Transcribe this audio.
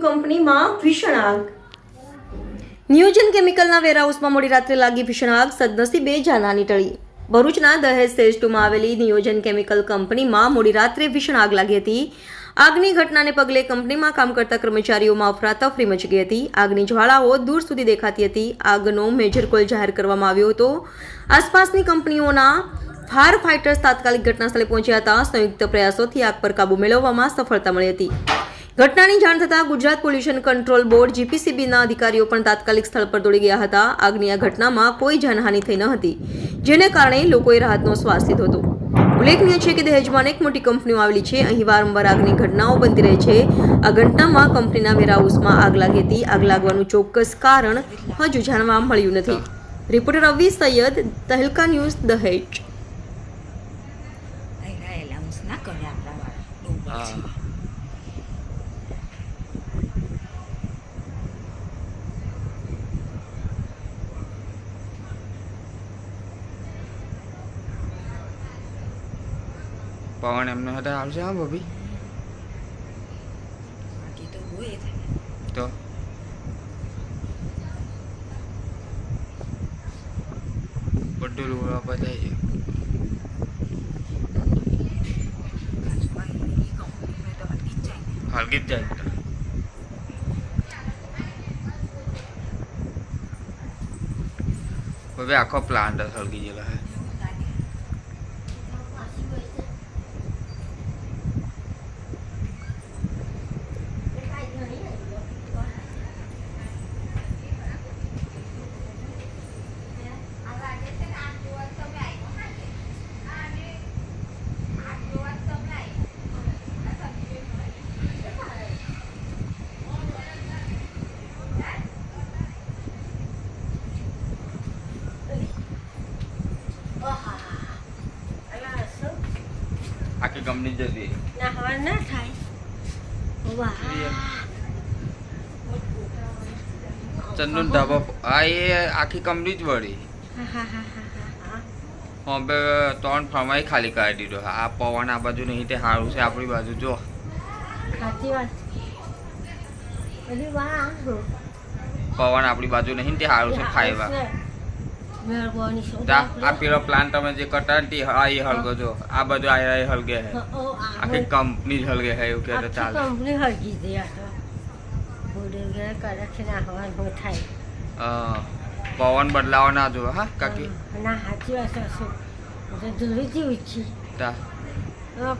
કંપનીમાં ભીષણ આગ. નિયોજન કેમિકલના વેરહાઉસમાં મોડી રાત્રે લાગી ભીષણ આગ સદનસીબે જાનહાની ટળી. ભરૂચના દહેજ સ્ટેજ ટુમાં આવેલી નિયોજન કેમિકલ કંપનીમાં મોડી રાત્રે ભીષણ આગ લાગી હતી. આગની ઘટનાને પગલે કંપનીમાં કામ કરતા કર્મચારીઓમાં અફરાતફરી મચી ગઈ હતી. આગની જ્વાળાઓ દૂર સુધી દેખાતી હતી. આગનો મેજર કોલ જાહેર કરવામાં આવ્યો હતો. આસપાસની કંપનીઓના ફાયર ફાઇટર્સ તાત્કાલિક ઘટનાસ્થળે પહોંચ્યા હતા. સંયુક્ત પ્રયાસોથી આગ પર કાબુ મેળવવામાં સફળતા મળી હતી. ઘટનાની જાણ થતાં ગુજરાત પોલ્યુશન કંટ્રોલ બોર્ડ જીપીસીબીના અધિકારીઓ પણ તાત્કાલિક સ્થળ પર દોડી ગયા હતા. આગની આ ઘટનામાં કોઈ જાનહાનિ થઈ ન હતી જેને કારણે લોકોએ રાહતનો શ્વાસ લીધો હતો. ઉલ્લેખનીય છે કે દહેજમાં અનેક મોટી કંપનીઓ આવેલી છે. અહીં વારંવાર આગની ઘટનાઓ બનતી રહે છે. આ ઘટનામાં કંપનીના વેરહાઉસમાં આગ લાગી હતી. આગ લાગવાનું ચોક્કસ કારણ હજુ જાણવા મળ્યું નથી. રિપોર્ટર રવિ સૈયદ તહેલકા ન્યૂઝ દહેજ અહીં રહેલા ઊંઘ ના કરે આપણા વાળા બહુ હા પછી પવન એમને હાથે આવશે હા ભાભી બાકી તો બહુ એ થાય તો બધું લુગડા પર જાય છે આજુબાજુ એની કંપનીમાં તો હટી જ જાય ને હલકી જ જાય તો. ભાભી આખો પ્લાન્ટ જ હલકી ગયેલો હે એવું લાગે આખી કંપની જતી. ના હવા ના થાય. વાહ. ચંદન ધાબા આ એ આખી કંપની જ વળી. હવે ત્રણ ફરમાઈ ખાલી કરી દીધો. આ પવન આ બાજુ નહીં તે સારું છે આપણી બાજુ જો. પવન આપણી બાજુ નહીં તે સારું છે તા આ પેલો પ્લાન તમે જે કટા ને તે આ એ હલગો જો. આ બધું આ હલગે હે. આખી કંપની જ હલગે હે એવું કે તો ચાલે. કંપની હરગી દે આ તો. બોડે કરેક્શન આવવાનું થાય. હા. પવન બદલાવા ના જો હા કાકી. ના સાચી વાત છે શું જેવી છે. તા. હા,